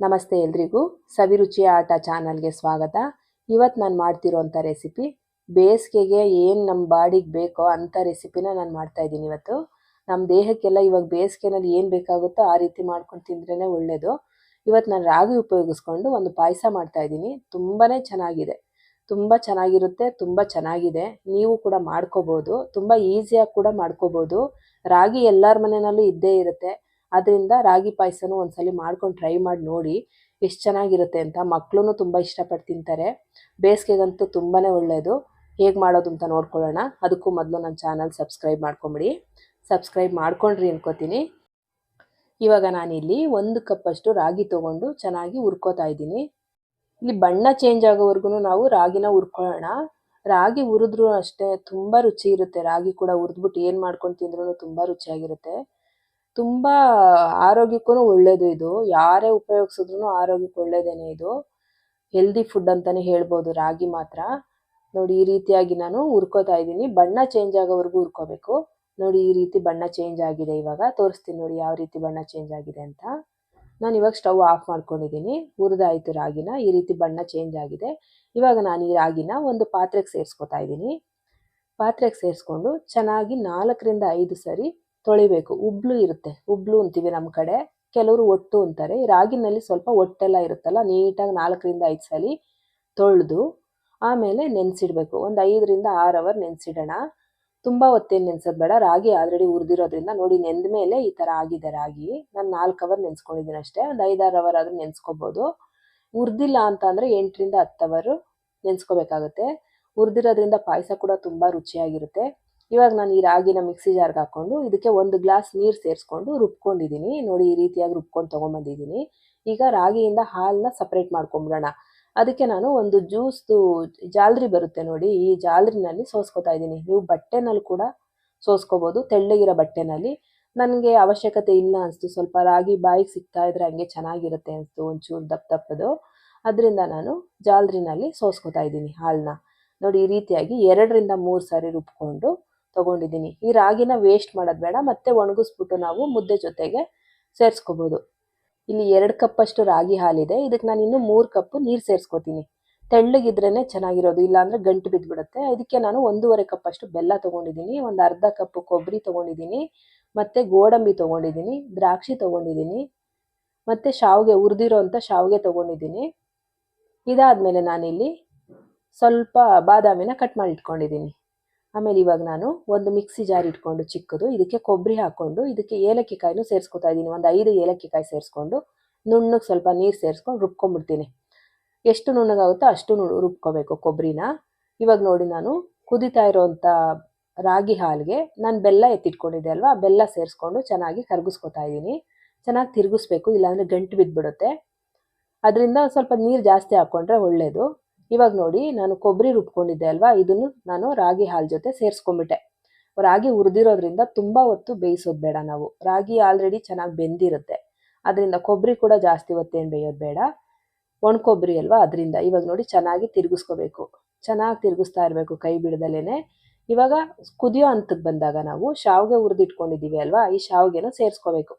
ನಮಸ್ತೆ ಎಲ್ರಿಗೂ. ಸವಿರುಚಿ ಆಟ ಚಾನಲ್ಗೆ ಸ್ವಾಗತ. ಇವತ್ತು ನಾನು ಮಾಡ್ತಿರೋಂಥ ರೆಸಿಪಿ, ಬೇಸಿಗೆಗೆ ಏನು ನಮ್ಮ ಬಾಡಿಗೆ ಬೇಕೋ ಅಂಥ ರೆಸಿಪಿನ ನಾನು ಮಾಡ್ತಾಯಿದ್ದೀನಿ ಇವತ್ತು. ನಮ್ಮ ದೇಹಕ್ಕೆಲ್ಲ ಇವಾಗ ಬೇಸಿಗೆನಲ್ಲಿ ಏನು ಬೇಕಾಗುತ್ತೋ ಆ ರೀತಿ ಮಾಡ್ಕೊಂಡು ತಿಂದ್ರೇ ಒಳ್ಳೆಯದು ಇವತ್ತು ನಾನು ರಾಗಿ ಉಪಯೋಗಿಸ್ಕೊಂಡು ಒಂದು ಪಾಯಸ ಮಾಡ್ತಾಯಿದ್ದೀನಿ ತುಂಬಾ ಚೆನ್ನಾಗಿದೆ. ತುಂಬ ಚೆನ್ನಾಗಿರುತ್ತೆ, ತುಂಬ ಚೆನ್ನಾಗಿದೆ. ನೀವು ಕೂಡ ಮಾಡ್ಕೋಬೋದು. ತುಂಬ ಈಸಿಯಾಗಿ ಕೂಡ ಮಾಡ್ಕೋಬೋದು. ರಾಗಿ ಎಲ್ಲರ ಮನೆಯಲ್ಲೂ ಇದ್ದೇ ಇರುತ್ತೆ. ಅದರಿಂದ ರಾಗಿ ಪಾಯಸನೂ ಒಂದ್ಸಲಿ ಮಾಡ್ಕೊಂಡು ಟ್ರೈ ಮಾಡಿ ನೋಡಿ ಎಷ್ಟು ಚೆನ್ನಾಗಿರುತ್ತೆ ಅಂತ. ಮಕ್ಕಳೂ ತುಂಬ ಇಷ್ಟಪಟ್ಟು ತಿಂತಾರೆ. ಬೇಸಿಗೆಗಂತೂ ತುಂಬಾ ಒಳ್ಳೆಯದು ಹೇಗೆ ಮಾಡೋದು ಅಂತ ನೋಡ್ಕೊಳ್ಳೋಣ. ಅದಕ್ಕೂ ಮೊದಲು ನನ್ನ ಚಾನಲ್ ಸಬ್ಸ್ಕ್ರೈಬ್ ಮಾಡ್ಕೊಂಬಿಡಿ. ಸಬ್ಸ್ಕ್ರೈಬ್ ಮಾಡ್ಕೊಂಡ್ರಿ ಅನ್ಕೋತೀನಿ. ಇವಾಗ ನಾನಿಲ್ಲಿ ಒಂದು ಕಪ್ಪಷ್ಟು ರಾಗಿ ತೊಗೊಂಡು ಚೆನ್ನಾಗಿ ಹುರ್ಕೋತಾ ಇದ್ದೀನಿ. ಇಲ್ಲಿ ಬಣ್ಣ ಚೇಂಜ್ ಆಗೋವರೆಗೂ ನಾವು ರಾಗಿನ ಹುರ್ಕೊಳ್ಳೋಣ. ರಾಗಿ ಹುರಿದ್ರೂ ಅಷ್ಟೇ ತುಂಬ ರುಚಿ ಇರುತ್ತೆ. ರಾಗಿ ಕೂಡ ಹುರಿದ್ಬಿಟ್ಟು ಏನು ಮಾಡ್ಕೊಂಡು ತಿಂದ್ರೂ ತುಂಬ ರುಚಿಯಾಗಿರುತ್ತೆ. ತುಂಬ ಆರೋಗ್ಯಕ್ಕೂ ಒಳ್ಳೇದು ಇದು. ಯಾರೇ ಉಪಯೋಗಿಸಿದ್ರು ಆರೋಗ್ಯಕ್ಕೆ ಒಳ್ಳೇದೇನೆ ಇದು. ಹೆಲ್ದಿ ಫುಡ್ ಅಂತಾನೆ ಹೇಳ್ಬೋದು, ರಾಗಿ ಮಾತ್ರ. ನೋಡಿ, ಈ ರೀತಿಯಾಗಿ ನಾನು ಹುರ್ಕೋತಾ ಇದ್ದೀನಿ. ಬಣ್ಣ ಚೇಂಜ್ ಆಗೋವರೆಗೂ ಹುರ್ಕೋಬೇಕು. ನೋಡಿ, ಈ ರೀತಿ ಬಣ್ಣ ಚೇಂಜ್ ಆಗಿದೆ ಇವಾಗ. ತೋರಿಸ್ತೀನಿ ನೋಡಿ ಯಾವ ರೀತಿ ಬಣ್ಣ ಚೇಂಜ್ ಆಗಿದೆ ಅಂತ. ನಾನು ಇವಾಗ ಸ್ಟವ್ ಆಫ್ ಮಾಡ್ಕೊಂಡಿದ್ದೀನಿ. ಹುರಿದಾಯಿತು ರಾಗಿನ. ಈ ರೀತಿ ಬಣ್ಣ ಚೇಂಜ್ ಆಗಿದೆ. ಇವಾಗ ನಾನು ಈ ರಾಗಿನ ಒಂದು ಪಾತ್ರೆಗೆ ಸೇರಿಸ್ಕೊತಾ ಇದ್ದೀನಿ. ಪಾತ್ರೆಗೆ ಸೇರಿಸ್ಕೊಂಡು ಚೆನ್ನಾಗಿ ನಾಲ್ಕರಿಂದ ಐದು ಸರಿ ತೊಳಿಬೇಕು. ಉಬ್ಳು ಇರುತ್ತೆ. ಉಬ್ಳು ಅಂತೀವಿ ನಮ್ಮ ಕಡೆ. ಕೆಲವರು ಒಟ್ಟು ಅಂತಾರೆ. ರಾಗಿನಲ್ಲಿ ಸ್ವಲ್ಪ ಒಟ್ಟೆಲ್ಲ ಇರುತ್ತಲ್ಲ, ನೀಟಾಗಿ ನಾಲ್ಕರಿಂದ ಐದು ಸಲ ತೊಳೆದು ಆಮೇಲೆ ನೆನೆಸಿಡಬೇಕು. ಒಂದು ಐದರಿಂದ ಆರು ಅವರ್ ನೆನೆಸಿಡೋಣ. ತುಂಬ ಹೊತ್ತೇನು ನೆನೆಸೋದು ಬೇಡ. ರಾಗಿ ಆಲ್ರೆಡಿ ಹುರಿದಿರೋದ್ರಿಂದ ನೋಡಿ ನೆಂದ ಮೇಲೆ ಈ ಥರ ಆಗಿದೆ ರಾಗಿ. ನಾನು ನಾಲ್ಕು ಅವರ್ ನೆನೆಸ್ಕೊಂಡಿದ್ದೀನಿ ಅಷ್ಟೇ. ಒಂದು ಐದಾರು ಅವರ್ ಆದರೂ ನೆನೆಸ್ಕೋಬೋದು. ಹುರಿದಿಲ್ಲ ಅಂತ ಅಂದರೆ ಎಂಟರಿಂದ ಹತ್ತು ಅವರು ನೆನೆಸ್ಕೋಬೇಕಾಗುತ್ತೆ. ಹುರಿದಿರೋದ್ರಿಂದ ಪಾಯಸ ಕೂಡ ತುಂಬ ರುಚಿಯಾಗಿರುತ್ತೆ. ಇವಾಗ ನಾನು ಈ ರಾಗಿನ ಮಿಕ್ಸಿ ಜಾರ್ಗೆ ಹಾಕ್ಕೊಂಡು ಇದಕ್ಕೆ ಒಂದು ಗ್ಲಾಸ್ ನೀರು ಸೇರಿಸ್ಕೊಂಡು ರುಬ್ಕೊಂಡಿದ್ದೀನಿ ನೋಡಿ ಈ ರೀತಿಯಾಗಿ ರುಬ್ಕೊಂಡು ತೊಗೊಂಬಂದಿದ್ದೀನಿ ಈಗ ರಾಗಿಯಿಂದ ಹಾಲನ್ನ ಸಪ್ರೇಟ್ ಮಾಡ್ಕೊಂಬಿಡೋಣ. ಅದಕ್ಕೆ ನಾನು ಒಂದು ಜ್ಯೂಸ್ದು ಜಾಲ್ರಿ ಬರುತ್ತೆ ನೋಡಿ. ಈ ಜಾಲ್ರಿನಲ್ಲಿ ಸೋಸ್ಕೊತಾ ಇದ್ದೀನಿ ನೀವು ಬಟ್ಟೆನಲ್ಲಿ ಕೂಡ ಸೋಸ್ಕೋಬೋದು. ತೆಳ್ಳಗಿರೋ ಬಟ್ಟೆನಲ್ಲಿ. ನನಗೆ ಅವಶ್ಯಕತೆ ಇಲ್ಲ ಅನಿಸ್ತು. ಸ್ವಲ್ಪ ರಾಗಿ ಬಾಯಿಗೆ ಸಿಗ್ತಾ ಇದ್ರೆ ಹಂಗೆ ಚೆನ್ನಾಗಿರುತ್ತೆ ಅನಿಸ್ತು. ಒಂಚೂರು ದಪ್ಪ ದಪ್ಪದು. ಅದರಿಂದ ನಾನು ಜಾಲ್ರಿನಲ್ಲಿ ಸೋಸ್ಕೊತಾ ಇದ್ದೀನಿ ಹಾಲನ್ನ ನೋಡಿ ಈ ರೀತಿಯಾಗಿ ಎರಡರಿಂದ ಮೂರು ಸಾರಿ ರುಬ್ಕೊಂಡು ತೊಗೊಂಡಿದ್ದೀನಿ. ಈ ರಾಗಿನ ವೇಸ್ಟ್ ಮಾಡೋದು ಬೇಡ, ಮತ್ತೆ ಒಣಗಿಸ್ಬಿಟ್ಟು ನಾವು ಮುದ್ದೆ ಜೊತೆಗೆ ಸೇರಿಸ್ಕೋಬೋದು. ಇಲ್ಲಿ ಎರಡು ಕಪ್ಪಷ್ಟು ರಾಗಿ ಹಾಲಿದೆ. ಇದಕ್ಕೆ ನಾನು ಇನ್ನೂ ಮೂರು ಕಪ್ಪು ನೀರು ಸೇರಿಸ್ಕೋತೀನಿ. ತೆಳ್ಳಗಿದ್ರೇ ಚೆನ್ನಾಗಿರೋದು, ಇಲ್ಲಾಂದರೆ ಗಂಟು ಬಿದ್ದುಬಿಡುತ್ತೆ ಇದಕ್ಕೆ ನಾನು ಒಂದೂವರೆ ಕಪ್ಪಷ್ಟು ಬೆಲ್ಲ ತೊಗೊಂಡಿದ್ದೀನಿ. ಒಂದು ಅರ್ಧ ಕಪ್ ಕೊಬ್ಬರಿ ತೊಗೊಂಡಿದ್ದೀನಿ. ಮತ್ತು ಗೋಡಂಬಿ ತೊಗೊಂಡಿದ್ದೀನಿ, ದ್ರಾಕ್ಷಿ ತೊಗೊಂಡಿದ್ದೀನಿ, ಮತ್ತು ಶಾವಿಗೆ ಹುರಿದಿರೋ ಅಂಥ ಶಾವಿಗೆ ತೊಗೊಂಡಿದ್ದೀನಿ. ಇದಾದಮೇಲೆ ನಾನಿಲ್ಲಿ ಸ್ವಲ್ಪ ಬಾದಾಮಿನ ಕಟ್ ಮಾಡಿ ಇಟ್ಕೊಂಡಿದ್ದೀನಿ ಆಮೇಲೆ ಇವಾಗ ನಾನು ಒಂದು ಮಿಕ್ಸಿ ಜಾರ್ ಇಟ್ಕೊಂಡು ಚಿಕ್ಕದು, ಇದಕ್ಕೆ ಕೊಬ್ಬರಿ ಹಾಕ್ಕೊಂಡು ಇದಕ್ಕೆ ಏಲಕ್ಕಿ ಕಾಯಿನೂ ಸೇರಿಸ್ಕೊತಾ ಇದ್ದೀನಿ. ಒಂದು ಐದು ಏಲಕ್ಕಿ ಕಾಯಿ ಸೇರಿಸ್ಕೊಂಡು, ನುಣ್ಣಗೆ ಸ್ವಲ್ಪ ನೀರು ಸೇರಿಸ್ಕೊಂಡು ರುಬ್ಕೊಂಡ್ಬಿಡ್ತೀನಿ ಎಷ್ಟು ನುಣ್ಣಗಾಗುತ್ತೋ ಅಷ್ಟು ರುಬ್ಕೋಬೇಕು ಕೊಬ್ಬರಿನ. ಇವಾಗ ನೋಡಿ ನಾನು ಕುದಿತಾ ಇರೋವಂಥ ರಾಗಿ ಹಾಲಿಗೆ ನಾನು ಬೆಲ್ಲ ಎತ್ತಿಟ್ಕೊಂಡಿದ್ದೆ ಅಲ್ವಾ? ಬೆಲ್ಲ ಸೇರಿಸ್ಕೊಂಡು ಚೆನ್ನಾಗಿ ಕರಗಿಸ್ಕೊತಾ ಇದ್ದೀನಿ. ಚೆನ್ನಾಗಿ ತಿರುಗಿಸ್ಬೇಕು, ಇಲ್ಲಾಂದರೆ ಗಂಟು ಬಿದ್ದುಬಿಡುತ್ತೆ ಅದರಿಂದ ಸ್ವಲ್ಪ ನೀರು ಜಾಸ್ತಿ ಹಾಕ್ಕೊಂಡ್ರೆ ಒಳ್ಳೆಯದು ಇವಾಗ ನೋಡಿ ನಾನು ಕೊಬ್ಬರಿ ರುಬ್ಕೊಂಡಿದ್ದೆ ಅಲ್ವಾ? ಇದನ್ನು ನಾನು ರಾಗಿ ಹಾಲು ಜೊತೆ ಸೇರಿಸ್ಕೊಂಡ್ಬಿಟ್ಟೆ. ರಾಗಿ ಉರಿದಿರೋದ್ರಿಂದ ತುಂಬ ಹೊತ್ತು ಬೇಯಿಸೋದು ಬೇಡ ನಾವು. ರಾಗಿ ಆಲ್ರೆಡಿ ಚೆನ್ನಾಗಿ ಬೆಂದಿರುತ್ತೆ. ಅದರಿಂದ ಕೊಬ್ಬರಿ ಕೂಡ ಜಾಸ್ತಿ ಹೊತ್ತೇನು ಬೇಯೋದು ಬೇಡ. ಒಣ ಕೊಬ್ಬರಿ ಅಲ್ವಾ? ಅದರಿಂದ ಇವಾಗ ನೋಡಿ ಚೆನ್ನಾಗಿ ತಿರುಗಿಸ್ಕೋಬೇಕು. ಚೆನ್ನಾಗಿ ತಿರುಗಿಸ್ತಾ ಇರಬೇಕು ಕೈ ಬಿಡದಲ್ಲೇ ಇವಾಗ ಕುದಿಯೋ ಹಂತಕ್ಕೆ ಬಂದಾಗ ನಾವು ಶಾವಿಗೆ ಹುರಿದಿಟ್ಕೊಂಡಿದ್ದೀವಿ ಅಲ್ವಾ? ಈ ಶಾವಿಗೆನ ಸೇರಿಸ್ಕೋಬೇಕು.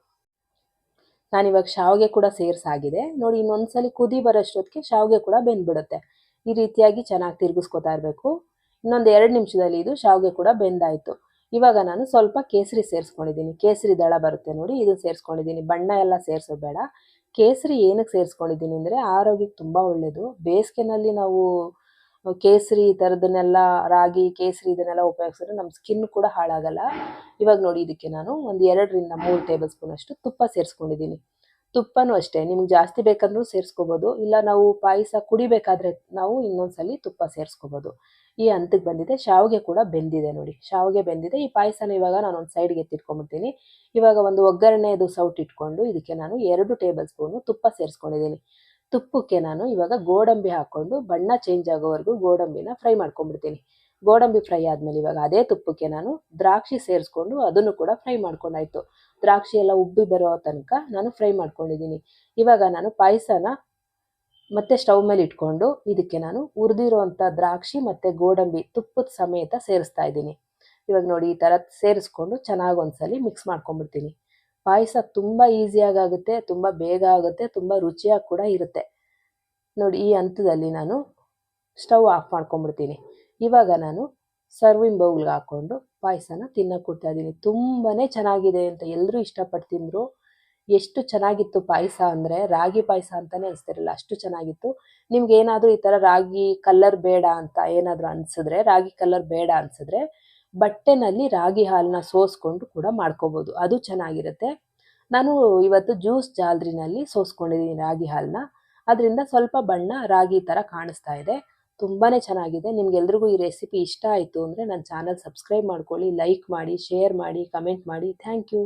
ನಾನಿವಾಗ ಶಾವಿಗೆ ಕೂಡ ಸೇರಿಸಾಗಿದೆ. ನೋಡಿ ಇನ್ನೊಂದ್ಸಲಿ ಕುದಿ ಬರೋಷ್ಟೊತ್ತಿಗೆ ಶಾವಿಗೆ ಕೂಡ ಬೆಂದ್ಬಿಡುತ್ತೆ. ಈ ರೀತಿಯಾಗಿ ಚೆನ್ನಾಗಿ ತಿರುಗಿಸ್ಕೊತಾ ಇರಬೇಕು. ಇನ್ನೊಂದು ಎರಡು ನಿಮಿಷದಲ್ಲಿ ಇದು ಶಾವಿಗೆ ಕೂಡ ಬೆಂದಾಯಿತು. ಇವಾಗ ನಾನು ಸ್ವಲ್ಪ ಕೇಸರಿ ಸೇರಿಸ್ಕೊಂಡಿದ್ದೀನಿ. ಕೇಸರಿ ದಳ ಬರುತ್ತೆ ನೋಡಿ ಇದು ಸೇರಿಸ್ಕೊಂಡಿದ್ದೀನಿ. ಬಣ್ಣ ಎಲ್ಲ ಸೇರಿಸೋ ಬೇಡ. ಕೇಸರಿ ಏನಕ್ಕೆ ಸೇರಿಸ್ಕೊಂಡಿದ್ದೀನಿ ಅಂದರೆ ಆರೋಗ್ಯಕ್ಕೆ ತುಂಬ ಒಳ್ಳೆಯದು ಬೇಸಿಗೆನಲ್ಲಿ ನಾವು ಕೇಸರಿ ಈ ಥರದನ್ನೆಲ್ಲ ರಾಗಿ, ಕೇಸರಿ ಇದನ್ನೆಲ್ಲ ಉಪಯೋಗಿಸಿದ್ರೆ ನಮ್ಮ ಸ್ಕಿನ್ ಕೂಡ ಹಾಳಾಗಲ್ಲ. ಇವಾಗ ನೋಡಿ, ಇದಕ್ಕೆ ನಾನು ಒಂದು ಎರಡರಿಂದ ಮೂರು ಟೇಬಲ್ ಸ್ಪೂನ್ ಅಷ್ಟು ತುಪ್ಪ ಸೇರಿಸ್ಕೊಂಡಿದ್ದೀನಿ. ತುಪ್ಪನೂ ಅಷ್ಟೇ, ನಿಮ್ಗೆ ಜಾಸ್ತಿ ಬೇಕಂದ್ರೂ ಸೇರಿಸ್ಕೋಬೋದು, ಇಲ್ಲ ನಾವು ಪಾಯಸ ಕುಡಿಬೇಕಾದ್ರೆ ನಾವು ಇನ್ನೊಂದ್ಸಲಿ ತುಪ್ಪ ಸೇರಿಸ್ಕೋಬೋದು. ಈ ಹಂತಕ್ಕೆ ಬಂದಿದೆ, ಶಾವಿಗೆ ಕೂಡ ಬೆಂದಿದೆ ನೋಡಿ, ಶಾವಿಗೆ ಬೆಂದಿದೆ. ಈ ಪಾಯಸನ ಇವಾಗ ನಾನು ಒಂದು ಸೈಡ್ಗೆ ಎತ್ತಿಟ್ಕೊಂಡ್ಬಿಡ್ತೀನಿ. ಇವಾಗ ಒಂದು ಒಗ್ಗರಣೆದು ಸೌಟ್ ಇಟ್ಕೊಂಡು ಇದಕ್ಕೆ ನಾನು ಎರಡು ಟೇಬಲ್ ಸ್ಪೂನು ತುಪ್ಪ ಸೇರಿಸ್ಕೊಂಡಿದ್ದೀನಿ. ತುಪ್ಪಕ್ಕೆ ನಾನು ಇವಾಗ ಗೋಡಂಬಿ ಹಾಕ್ಕೊಂಡು ಬಣ್ಣ ಚೇಂಜ್ ಆಗೋವರೆಗೂ ಗೋಡಂಬಿನ ಫ್ರೈ ಮಾಡ್ಕೊಂಡ್ಬಿಡ್ತೀನಿ. ಗೋಡಂಬಿ ಫ್ರೈ ಆದಮೇಲೆ ಇವಾಗ ಅದೇ ತುಪ್ಪಕ್ಕೆ ನಾನು ದ್ರಾಕ್ಷಿ ಸೇರಿಸ್ಕೊಂಡು ಅದನ್ನು ಕೂಡ ಫ್ರೈ ಮಾಡ್ಕೊಂಡಾಯ್ತು. ದ್ರಾಕ್ಷಿ ಎಲ್ಲ ಉಬ್ಬಿ ಬರೋ ತನಕ ನಾನು ಫ್ರೈ ಮಾಡ್ಕೊಂಡಿದ್ದೀನಿ. ಇವಾಗ ನಾನು ಪಾಯಸನ ಮತ್ತೆ ಸ್ಟವ್ ಮೇಲೆ ಇಟ್ಕೊಂಡು ಇದಕ್ಕೆ ನಾನು ಹುರಿದಿರುವಂಥ ದ್ರಾಕ್ಷಿ ಮತ್ತು ಗೋಡಂಬಿ ತುಪ್ಪದ ಸಮೇತ ಸೇರಿಸ್ತಾ ಇದ್ದೀನಿ. ಇವಾಗ ನೋಡಿ ಈ ಥರ ಸೇರಿಸ್ಕೊಂಡು ಚೆನ್ನಾಗಿ ಒಂದ್ಸಲಿ ಮಿಕ್ಸ್ ಮಾಡ್ಕೊಂಡ್ಬಿಡ್ತೀನಿ. ಪಾಯಸ ತುಂಬ ಈಸಿಯಾಗಿ ಆಗುತ್ತೆ, ತುಂಬ ಬೇಗ ಆಗುತ್ತೆ, ತುಂಬ ರುಚಿಯಾಗಿ ಕೂಡ ಇರುತ್ತೆ. ನೋಡಿ ಈ ಹಂತದಲ್ಲಿ ನಾನು ಸ್ಟವ್ ಆಫ್ ಮಾಡ್ಕೊಂಬಿಡ್ತೀನಿ ಇವಾಗ ನಾನು ಸರ್ವಿಂಗ್ ಬೌಲ್ಗೆ ಹಾಕ್ಕೊಂಡು ಪಾಯಸನ ತಿನ್ನಕ್ಕೆ ಕೊಡ್ತಾ ಇದ್ದೀನಿ ತುಂಬಾ ಚೆನ್ನಾಗಿದೆ ಅಂತ ಎಲ್ಲರೂ ಇಷ್ಟಪಟ್ಟು ತಿಂದರು ಎಷ್ಟು ಚೆನ್ನಾಗಿತ್ತು ಪಾಯಸ ಅಂದರೆ ರಾಗಿ ಪಾಯಸ ಅಂತಲೇ ಅನಿಸ್ತಿರಲಿಲ್ಲ ಅಷ್ಟು ಚೆನ್ನಾಗಿತ್ತು. ನಿಮ್ಗೆ ಏನಾದರೂ ಈ ಥರ ರಾಗಿ ಕಲ್ಲರ್ ಬೇಡ ಅಂತ ಏನಾದರೂ ಅನಿಸಿದ್ರೆ, ರಾಗಿ ಕಲ್ಲರ್ ಬೇಡ ಅನಿಸಿದ್ರೆ ಬಟ್ಟೆನಲ್ಲಿ ರಾಗಿ ಹಾಲನ್ನ ಸೋಸ್ಕೊಂಡು ಕೂಡ ಮಾಡ್ಕೋಬೋದು. ಅದು ಚೆನ್ನಾಗಿರುತ್ತೆ. ನಾನು ಇವತ್ತು ಜ್ಯೂಸ್ ಜಾಲ್ರಿನಲ್ಲಿ ಸೋಸ್ಕೊಂಡಿದ್ದೀನಿ ರಾಗಿ ಹಾಲನ್ನ. ಅದರಿಂದ ಸ್ವಲ್ಪ ಬಣ್ಣ ರಾಗಿ ಥರ ಕಾಣಿಸ್ತಾ ಇದೆ. ತುಂಬಾ ಚೆನ್ನಾಗಿದೆ. ನಿಮ್ಗೆಲ್ರಿಗೂ ಈ ರೆಸಿಪಿ ಇಷ್ಟ ಆಯಿತು ಅಂದರೆ ನನ್ನ ಚಾನಲ್ ಸಬ್ಸ್ಕ್ರೈಬ್ ಮಾಡ್ಕೊಳ್ಳಿ, ಲೈಕ್ ಮಾಡಿ, ಶೇರ್ ಮಾಡಿ, ಕಮೆಂಟ್ ಮಾಡಿ. Thank you.